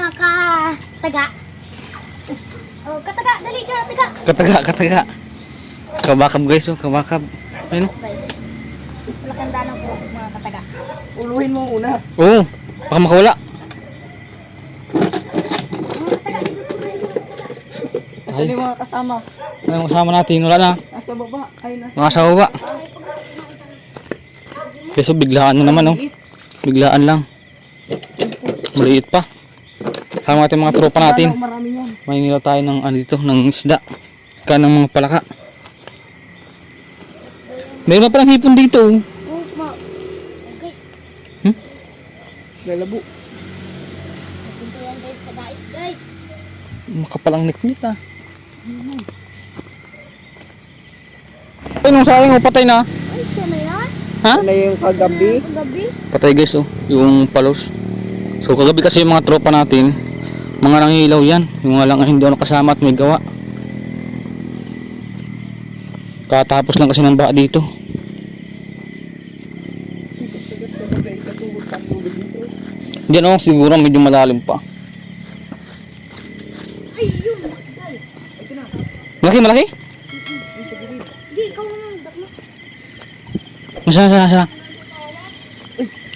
mga kataga. Oh, kataga, dali ka, taga. Kataga, kataga. Kabakab guys, oh, kabakab. Ayun. oh. Guys, malaking danong po, mga kataga. Uluhin mo una. Oo, baka makawala. Mga. Nasaan yung mga kasama? Ano kasama natin, wala na. Nasa baba. Ay, nasa Mga sa baba. Keso biglaan na naman, oh. Biglaan lang. Maliit pa. Sama natin mga tropa natin. Ano, marami yan. May nila tayo ng ano dito, ng isda. Ka ng mga palaka. Meron pa palang hipon dito. oh. Guys, Lalabo. Makapalang niknit ah. Ay, nung sayang oh, patay na. Ay, na yan. Ha? Ano yung kagabi? Gabi. Patay guys oh, yung palos. So kagabi kasi yung mga tropa natin, mga nangilaw yan. Yung nga lang hindi ano kasama at may gawa. Katapos lang kasi ng baka dito. Diyan oh, siguro medyo malalim pa. Malaki, malaki? Hindi, ikaw naman. Dakma. Nasa, nasa, nasa.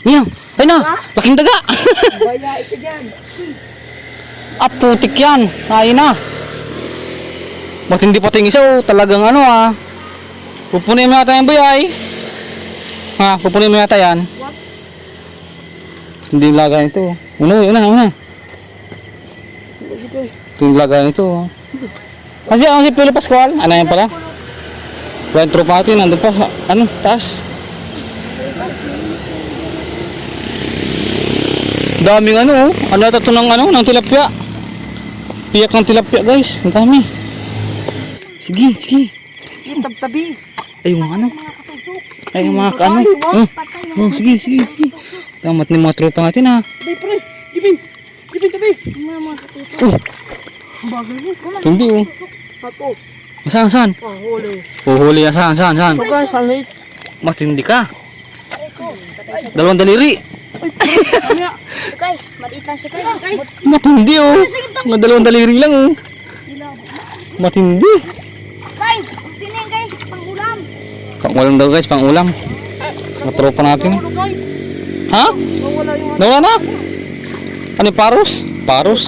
Yan, ay na, laking daga. Baya, ito dyan. Ah, putik yan. Ay na. Ba't hindi pa tingin isa oh, talagang ano ah. Pupunin mo yata yung buyay. Ha, pupunin mo yata yan. Hindi yung lagay nito. Una, una, una. Ito yung nito. oh. Kasi ako si Pilo Pascual. Ano yan pala? Buwan tropa natin, nandun pa. Ano, taas. Daming ano oh. Ano ito ng ano, ng tilapia. Piyak ng tilapia guys. Ang dami. Sige, sige. Tabtabi. Ay, yung ano. Ay, yung mga ano. Oh, oh, sige, sige, sige. Tamat ni mga tropa natin ha. Tabi, pre. Gibing. Gibing, tabi. Oh, hindi oh. Pato. Saan, saan? Pahuli. Uhuli yan, saan, saan, saan? Guys, halit. Matindi ka. Dalawang daliri. Kanya. Ito guys, Matindi oh. Mga dalawang daliri lang oh. Matindi. guys, sino yan guys? Pangulam. Pang ulam daw guys, pang ulam. Mga tropa natin. Ha? Nawala na? Ano yung paros? Paros?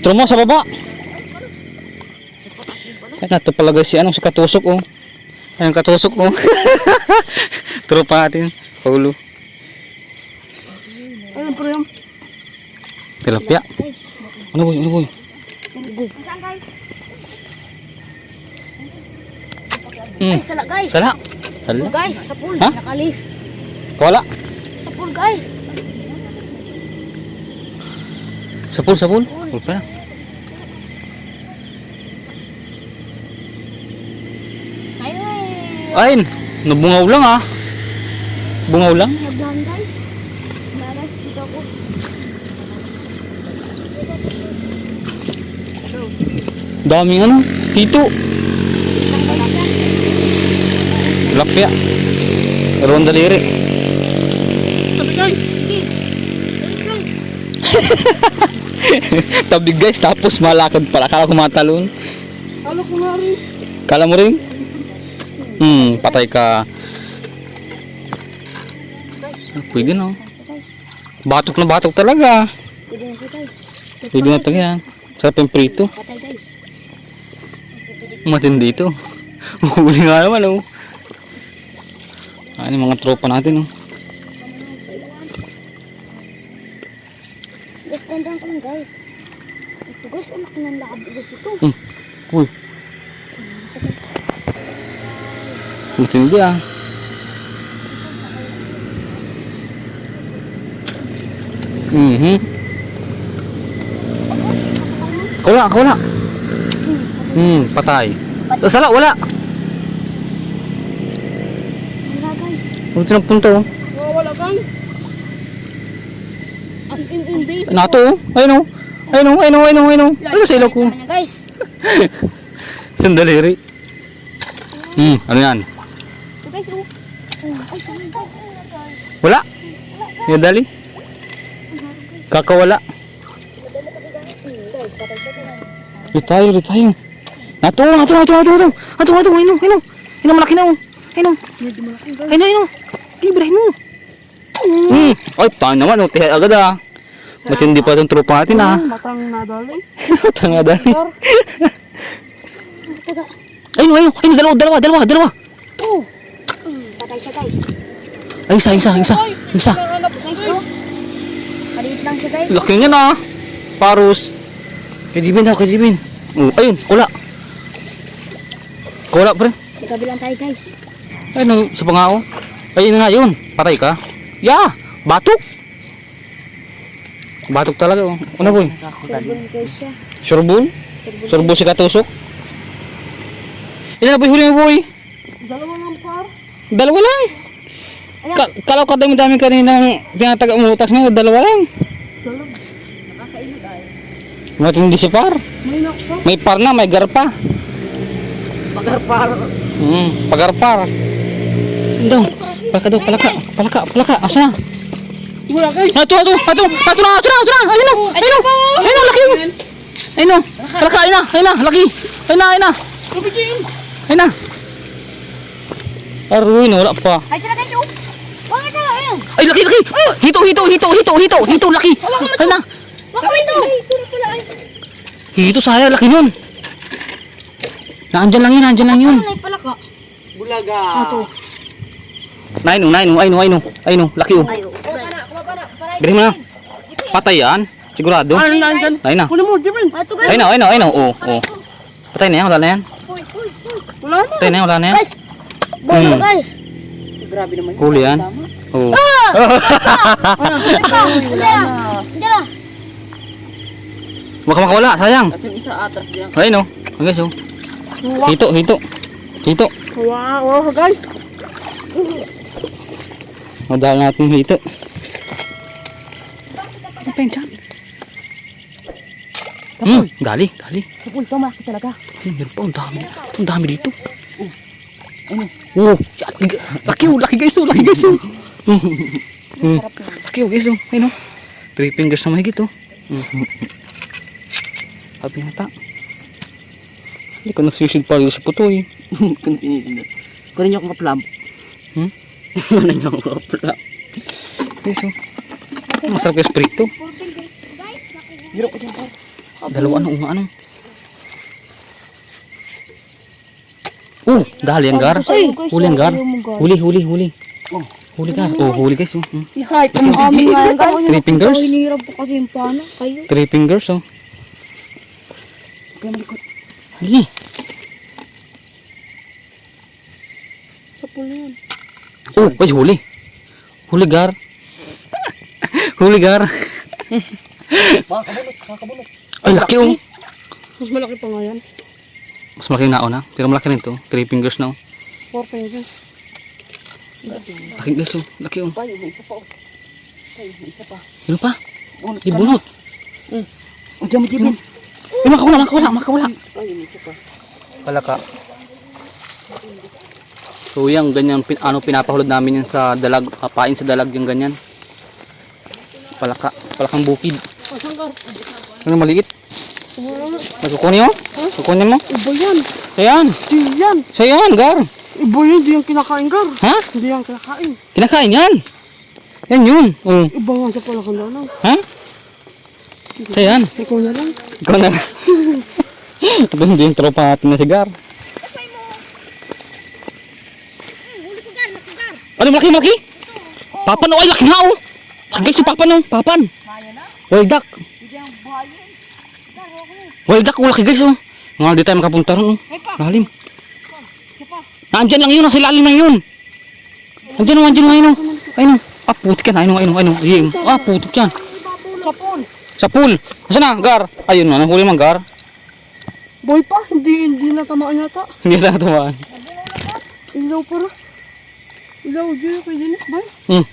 Trumo sa baba. Ay, nato pala guys si anong si katusok oh. Ayun katusok oh. Tropa natin. Paulo. Ano pre yung? Tilapia. Ano boy? Ano boy? Hmm. Ay, sala guys. Sala. Sala. Sapul guys, sapul. Ha? Nakalif. Kawala. Sapul guys. Sapul, sapul. Sapul pa. Ayun. Ayun. Nabungaw lang ah. Bungaw lang. Naglang guys. Naras dito ako. Daming ano. Hito. Tilapia. Dalawang daliri. Tabi guys. Tabig guys, tapos malakad pala. Kala ko matalon. Halo ko nga rin. Kala mo rin? Hmm, patay ka. Pwede no. Batok na batok talaga. Pwede na talaga yan. Sarap yung prito. Patay. Matindi ito. Huli nga naman oh. Ano yung mga tropa natin oh. Guys, tandaan ko lang guys. Ito guys, anak ng lakad guys ito. Uy. Matindi ah. Mhm. Kawala, kawala. Hmm, patay. Oh, sala, wala. Wala guys. Ito nagpunta oh. Nawala guys. Ang in-in Nato oh. Ayun oh. Ayun oh, ayun oh, ayun oh, ayun oh. Ayun sa ilaw ko. Tama na guys. Sandali rin. Hmm, ano yan? Guys, oh. Oh. Wala. Yung dali. Kakawala. Dito tayo, Nato, nato, nato, nato, nato. Nato, nato, ayun, ayun. Ayun, malaki na. oh. Ayun. Ayun, ayun. Libre mo. Hmm. Ay, tayo naman. Oh. Tihal agad ah. Matindi pa itong tropa natin ah. Matang nadali. Tanga dahil. Ayun, ayun. Ayun, dalawa, dalawa, dalawa, dalawa. Oh. Patay siya guys. Ay, isa, isa, isa. Isa. Oh. Maliit lang siya guys. Laki niya na. Parus. Kajibin daw, kajibin. Oh, ayun, kula. Kula, pre. Sa kabilang tayo guys. Ayun, sa pangao. Ayun nga yun. Patay ka. Ya, batok. Batok talaga. Oh. Ano guys siya. Surbol? Surbol si katusok? Ilan na boy huli mo boy? Dalawa lang par. Dalawa lang. Ka kalau ka dami-dami kaninang tinataga umutas nga, dalawa lang. Matindi si par. May. May par na, may garpa. Pagarpar. Hmm, pagarpar. Daw, palaka daw, palaka, palaka, palaka, asa? Wala guys. Ato, ato, ato, ato na, ato na, ato na, ayun na, ayun na, ayun na, laki. Ayun na, palaka, ayun na, ayun na, laki. Ayun na, ayun na, ayun na. Aroy, wala pa. Ay, tira guys, oh. Wala ka, ayun. Ay, laki, laki. Hito, hito, hito, hito, hito, hito, laki. Ayun na. Baka ito. Hito, saya, laki nun. Naandyan lang yun, naandyan lang yun. Ay, pala ka. Bulaga. Ato. Oh, oh, oh, ayun, oh, ayun, oh, laki, oh. Ay, oh. Guys. Bili mo na. Patay yan. Sigurado. Ano na. Kunin mo, Jimin. Ato guys. Ayun na, ayun na, ayun na. Oo, oo. Patay na yan, wala na yan. Wala na. Patay na yan, wala na yan. Guys. Boy, Hmm. guys. Grabe naman. Huli yan. Oo. Hindi na. Hindi na. Baka makawala, sayang. Kasi isa atas diyan. Ayun oh. Ang guys oh. Hito, hito. Hito. Wow, wow guys. Madal natin yung hito. Ano pa yun dyan? Hmm, dali, dali. Uy, ito malaki talaga. Hmm, meron pa, ang dami. Ang dami dito. Ano? Oh, laki, laki oh, laki guys oh, laki guys oh. Hmm, laki oh guys oh, ayun oh. Three fingers na mahigit oh. Hmm. Sabi nga ta. Hindi ko nagsisid pa sa putoy. Kung tinitinda. Kunin niyo ako maplam. Hmm? Kunin niyo ako maplam. Guys oh. Masarap yung sprito. Giro ko dyan par. Dalawa ano, ano, ano. Oh, dahil yan gar. Huli yan gar. Huli, huli, huli. Oh. Huli gar. Oh, huli guys oh. Hi, pamami nga yan guys. Three fingers. Hinirap po kasi yung. Kayo. Three fingers oh. Kaya malikot. Sige. Sa pulo yan. Oh, ay huli. Huli gar. huli gar. Baka kabulot, baka kabulot. Ay, laki oh. Mas malaki pa nga yan. Mas malaki na na. Pero malaki rin to. Three fingers na oh. Four fingers. Laki guys oh. Laki oh. Pa, yung isa pa. oh. Ay, yung isa pa. Ano pa? Bunot Ibunot. O, dyan mo, Ay, makawala, makawala, makawala. Palaka. So yung ganyan pin, ano pinapahulog namin yan sa dalag, kapain sa dalag yung ganyan. Palaka, palakang bukid. Ano maliit? Nagkukunin mo? Kukunin mo? Iba yan. Sayan, Di yan. sayan, gar. Iba yan, di yan kinakain gar. Ha? Hindi yan kinakain. Kinakain yan. Yan yun. Oh. Iba nga sa pala kandana. Ha? Sayan. Ikaw na lang. Ikaw na. Doon din tropa natin na si Gar. Huli ko gar, laki gar. Ano malaki malaki? Papan oh, ay laki nga oh. Laki guys yung papan oh, papan. Wild duck. Wild duck oh, laki guys oh. Nga di tayo makapunta ron oh. Lalim. Nandyan lang yun, nasa ilalim lang yun. Nandyan oh, nandyan oh, ayun oh. Ayun oh. Ah, putik yan, ayun oh, ayun oh, ayun oh. Ah, putik yan. Kapon. Sa pool. Nasaan na, Gar? Ayun na, nahuli man Gar. Boy pa, hindi, hindi na tamaan yata. Hindi na tumaan. Ilaw para. Ilaw, dyan kay Dennis, boy. Hmm.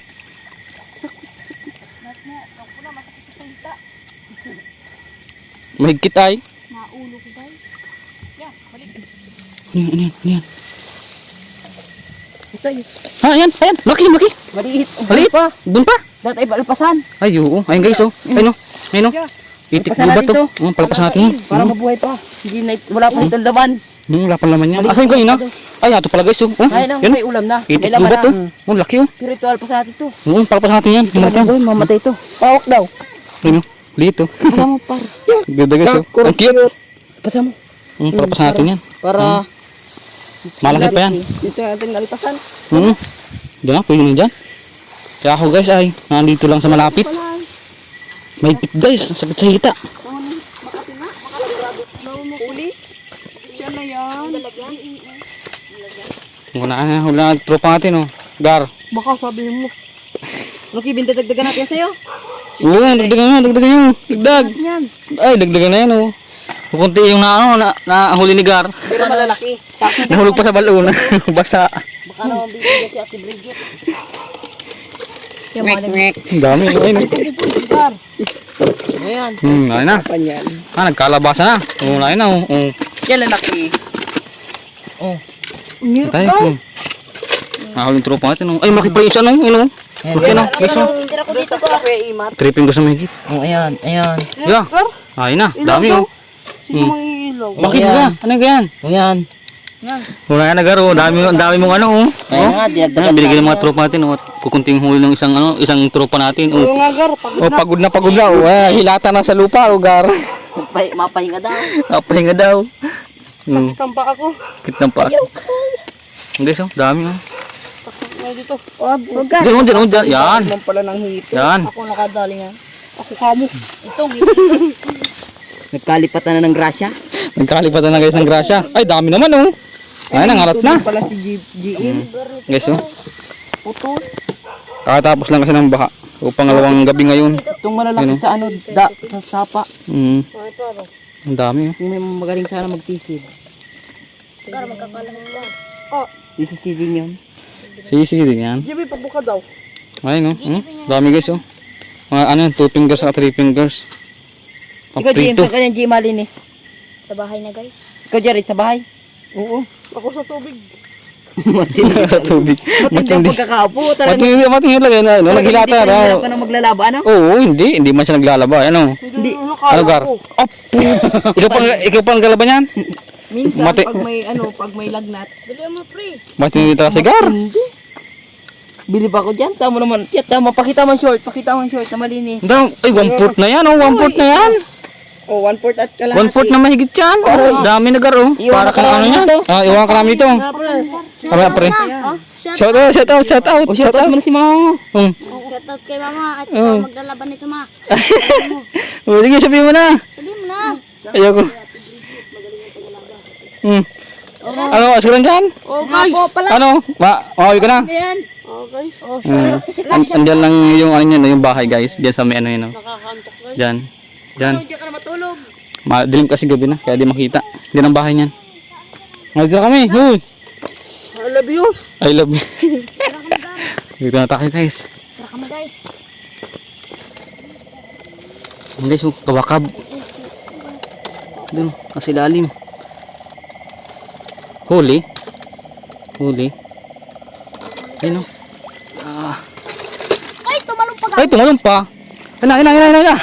Mahigkit ay. Naulo ko. Ano yan, ano yan, ano yan? Ito yun. Ha, ayan, ayan. Laki, laki. Maliit. Maliit pa. Doon pa. Dati ay balpasan. Ay, oo. Ayun guys, oh. Ayun, oh. Ayun, oh. Itik mo ba natin to? to. Oh, palpasan natin. Para Hmm. mabuhay pa. Hindi na, wala pa itong laman. Hmm, wala pa naman yan. Asan ko yun, ah? Ay, ato pala guys, oh. Oh, Kaya na, yun. may ulam na. Itik mo laman ba na. to? Mm. Oh, laki, oh. Spiritual pa sa atin to. Oo, palpasan natin yan. Uy, mamatay to. Pawak daw. Ayun, oh. Liit, oh. Kasama par. Ganda guys, oh. Ang cute. Pasama. Hmm, palpasan natin yan. Para Malaki pa yan. Dito natin nalipasan. Oo. Diyan pwede na dyan. Kaya ako guys ay, nandito lang sa malapit. May pit guys, ang sakit sa hita. Uli. Siya na yan. Wala na, wala na, tropa natin oh. Gar. Baka sabihin mo. Lucky, binta dagdagan natin sa'yo. Oo, dagdagan mo, dagdagan nyo. Dagdag. Ay, dagdagan na yan oh. Kukunti yung na, ano, na, na huli ni Gar. Pero malalaki. Nahulog pa sa balon. Basa. Baka naman bibigyan si Ate Bridget. Yung mga Ang dami. Ayun. Ayan. Hmm, ayun na. Ah, nagkalabasa na. Oo, ayun na oh. Oo. Yan lalaki. Oh. Tayo. Hmm. Nahuli yung tropa natin oh. Ay, makit pa yung isa no. Ayun oh. Okay na, guys oh. Tripping ko sa mahigit. Oh, ayan. Ayan. Yeah. Ayun na, dami oh. Sino mang iilaw? Bakit ba? Ano ganyan? Ayan. Wala na garo, dami dami mong ano oh. Ayan Oh. nga, dinagdagan Ayan, binigyan ng mga tropa natin oh. Kukunting huli ng isang ano, isang tropa natin oh. nga, Gar. Pagod Oh, pagod na pagod na oh. Eh, hilata na sa lupa oh, gar. Mapay, mapahinga daw. Napahinga daw. Hmm, Sampa ako. kit ng pa. Hindi so, dami oh. Dito? Oh, wag Diyan oh, diyan oh, diyan. Yan. Naman pala ng hito. Yan. Ako nakadali nga. Ako kamo. Ito, Nagkalipatan na ng grasya. Nagkalipatan na guys ng grasya. Ay, dami naman oh. Ay, nangarat na. pala si G GM. Guys oh. Puto. Kakatapos lang kasi ng baha. O pangalawang gabi ngayon. Itong malalaki Ano? sa ano, da, sa sapa. Hmm. Ang dami oh. Yung may magaling sana magtisid. Gar, magkakalang ka. Isisidin yun. Sisi din yan. Jimmy, pabuka daw. Ayun oh. Hmm? Dami guys oh. Mga ano, two fingers at three fingers. Ikaw, Jim, Paprito. saan ka niyan, Jim, malinis? Sa bahay na guys. Ikaw, Jared, sa bahay? Oo. Ako sa tubig. sa tubig. Matindi ang Matindi. Talagang Matindi, matindi lang yan. Ano, talagang naghilata. hindi ka Ano? na maglalaba, ano? Oo, hindi. Hindi man siya naglalaba. Ano? Hindi. Ano, Gar? Op! ikaw pa, ikaw pa ang galaban yan? Minsan, Mati- pag may, ano, pag may lagnat, Dali mo, pre. Matindi talaga si Gar. hindi. Bilib ako dyan. Tama naman. Tama. Pakita mo ang short. Pakita mo ang short na malinis. Ay, one fourth na yan. Oh, one fourth na yan. Oh, one fourth at kalahati. One fourth na mahigit yan. Oh, dami na Gar. Oh. Para ka kang ano yan. Ah, iwan ka namin dito. Kami pre. Oh, shout, out, shout out, shout out. O, shout out mo si mama. Hmm. shout out kay mama at Oh. ikaw maglalaban nito, ma. Oh, sige, sabihin mo na. Sabi mo na. Ayoko. Hmm. Ano, asuran dyan? Oh, pala. Ano? Ma, makawi ka na. Ayan. Oh, guys. Oh, Hmm. An- andyan lang yung ano yun, yung bahay guys. Diyan sa may ano yun. Oh. Diyan. Diyan. Diyan ka na matulog. Madilim kasi gabi na, kaya di makita. Diyan ang bahay niyan. Ngayon kami. Huy! I love you. I love you. Dito na tayo guys. Tara kami, guys. Ang guys, oh, kawakab. Doon, kasi lalim. Huli. Huli. Ayun oh. Ah. Ay, tumalong pa Ay, tumalong pa. Ina, ina, ina, ina, ina.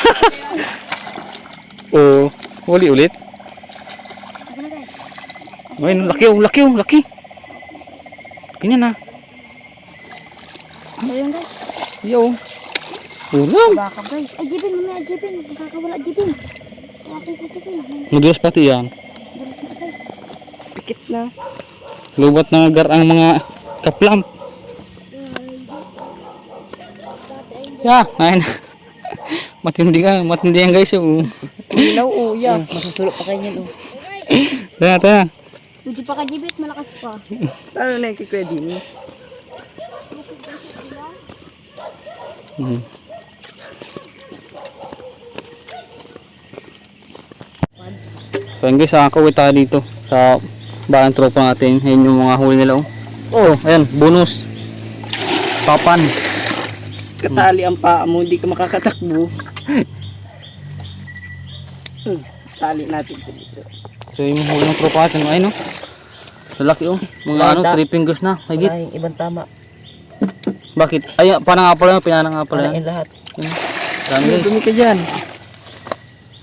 Oh, huli ulit. Ayun, laki oh, laki oh, laki. Ganyan na. Ayun, guys. Yo. Ulam. Baka, guys. Ay, jibin mo na, jibin. Nakakawala, jibin. Okay, jibin. Madulas pati yan. Pikit na. Lubat na agar ang mga kaplam. Ya, ayun. matindi ka, matindi yan guys. Oh. Ilaw, oh, yeah. Masusulok pa kayo niyan, oh. Tara, tara. Hindi pa ka, jibit. Malakas pa. Ano na yung kikuya din? Hmm. So yun guys, kakawin tayo dito sa bayan tropa natin. Ayun yung mga huli nila. Oh, oh ayan, bonus. Papan. Katali ang paa mo, hindi ka makakatakbo. Hmm, Tali natin ito dito. So yung huli ng tropa natin, ayun oh. Lalaki oh. Mga ano, da. 3 fingers na. Higit. Yung ibang tama. Bakit? Ay, parang nga pala, pinana nga pala. Yan. yung lahat. Dami guys. Dumi ka dyan.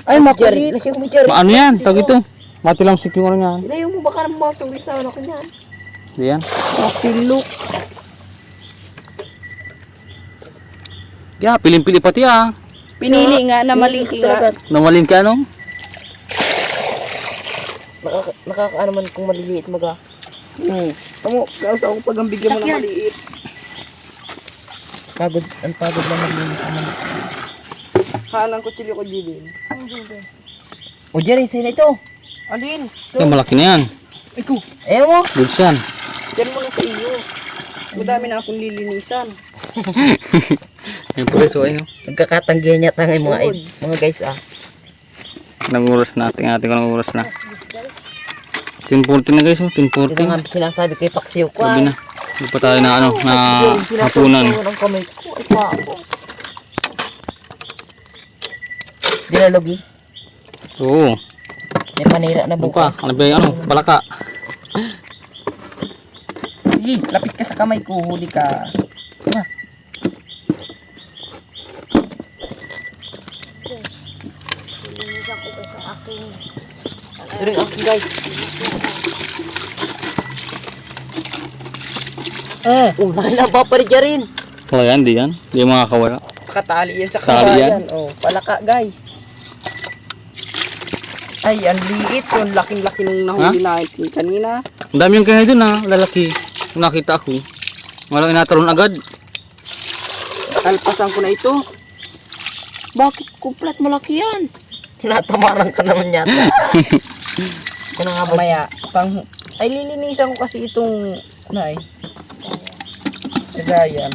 Ay, makulit. Ano yan? Tawag ito. Mati lang sik yung ano yan. Ilayo mo baka naman matuloy sa ano ka dyan. Di yan. Mapilok. Yeah, piling-pili pati ah. Pinili nga na malingki nga. Namalin ka ano? Nakaka, nakakaano man kung maliliit maga. Hmm. Tamo, kaya ako pag ang bigyan mo ng maliit. Pagod, ang pagod na maliliit. Halang kutsilyo ko, Jilin. O, Jerry, sa'yo na ito. Alin? Yan, malaki na yan. Ikaw. Ayaw mo? Goods yan. Diyan mo na sa iyo. Madami na akong lilinisan. Yan pala so ay no. Nagkakatanggihan niya tangay mga, mga guys ah. Nanguras natin ating nanguras na. 1040 na guys oh, Ito nga 1040. sinasabi kay Paksiw ko. Sabi na. Hindi pa tayo na ano, na hapunan. Ako. Dinalogi. Oo. May panira na Buka. Ano ba yung ano? Balaka. Sige, lapit ka sa kamay ko. Huli ka. Na. Linisan ko to sa aking Rin akin guys. Eh, oh, nakilaba pa rin dyan rin. Wala yan, di yan. Di makakawala. Nakatali yan sa Tali kawayan. Oh, palaka guys. Ay, ang liit. Yung laking-laki nung nahuli natin kanina. Ang dami yung kaya dun ah, lalaki. Yung nakita ko. Walang inatalon agad. Alpasan ko na ito. Bakit kumplat malaki yan? Tinatamaran ka naman yata. Ito na nga ba? Maya, pang... Ay, lilinisan ko kasi itong... Nay. Kagayan.